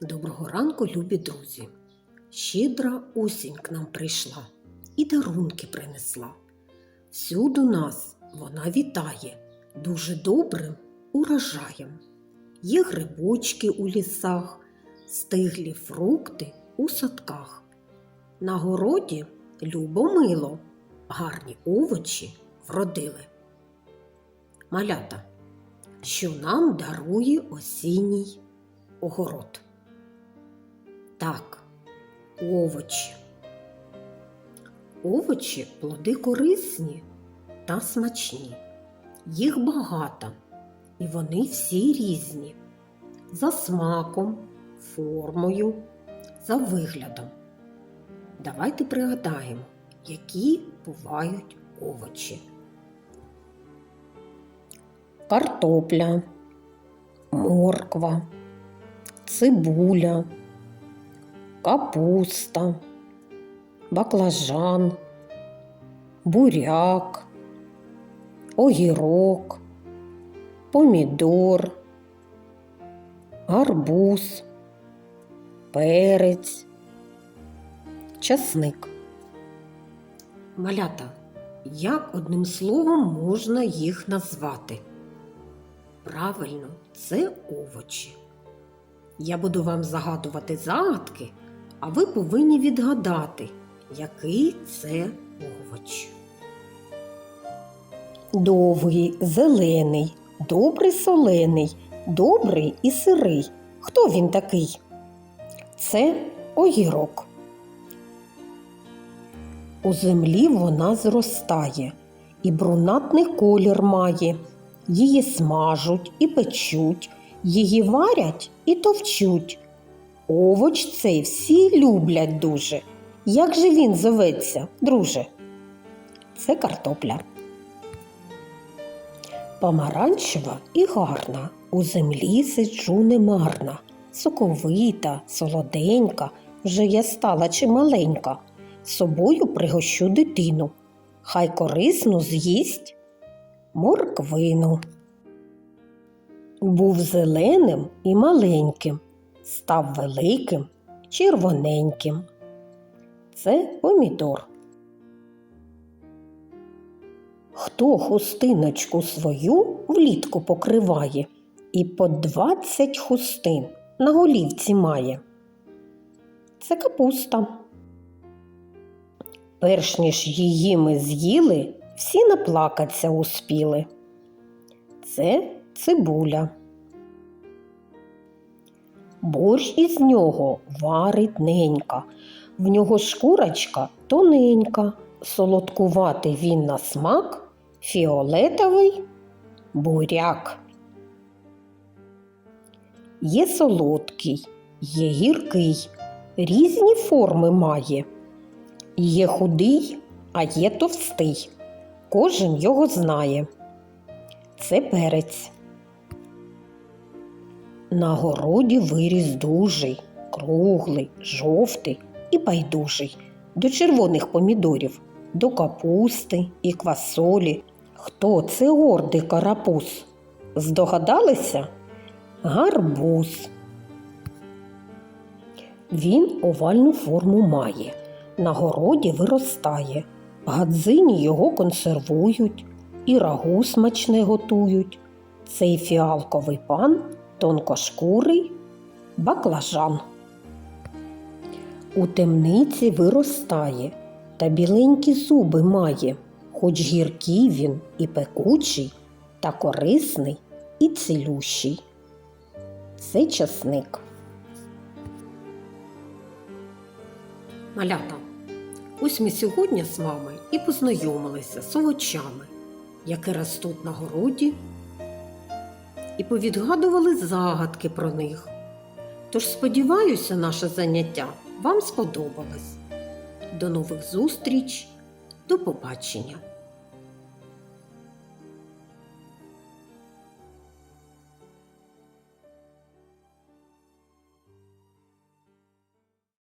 Доброго ранку, любі друзі. Щедра осінь к нам прийшла і дарунки принесла. Всюду нас вона вітає дуже добрим урожаєм. Є грибочки у лісах, стиглі фрукти у садках. На городі любо мило, гарні овочі вродили. Малята, що нам дарує осінній огород. Так, овочі. Овочі плоди корисні та смачні. Їх багато, і вони всі різні. За смаком, формою, за виглядом. Давайте пригадаємо, які бувають овочі. Картопля, морква, цибуля, капуста, баклажан, буряк, огірок, помідор, гарбуз, перець, часник. Малята, як одним словом можна їх назвати? Правильно, це овочі. Я буду вам загадувати загадки, а ви повинні відгадати, який це овоч. Довгий, зелений, добрий солений, добрий і сирий. Хто він такий? Це огірок. У землі вона зростає і брунатний колір має. Її смажуть і печуть, її варять і товчуть. Овоч цей всі люблять дуже. Як же він зоветься, друже? Це картопля. Помаранчева і гарна, у землі сиджу немарна, соковита, солоденька, вже я стала чималенька. Собою пригощу дитину. Хай корисну з'їсть морквину. Був зеленим і маленьким, став великим, червоненьким. Це помідор. Хто хустиночку свою влітку покриває і по двадцять хустин на голівці має? Це капуста. Перш ніж її ми з'їли, всі наплакаться успіли. Це цибуля. Борщ із нього варить ненька, в нього шкурочка тоненька, солодкуватий він на смак, фіолетовий буряк. Є солодкий, є гіркий, різні форми має. Є худий, а є товстий. Кожен його знає. Це перець. На городі виріс дужий, круглий, жовтий і байдужий, до червоних помідорів, до капусти і квасолі. Хто це гордий карапуз? Здогадалися? Гарбуз. Він овальну форму має, на городі виростає, гадзині його консервують і рагу смачне готують. Цей фіалковий пан тонкошкурий баклажан. У темниці виростає та біленькі зуби має, хоч гіркий він і пекучий, та корисний і цілющий. Це часник. Малята, ось ми сьогодні з вами і познайомилися з овочами, які ростуть на городі, і повідгадували загадки про них. Тож сподіваюся, наше заняття вам сподобалось. До нових зустріч, до побачення!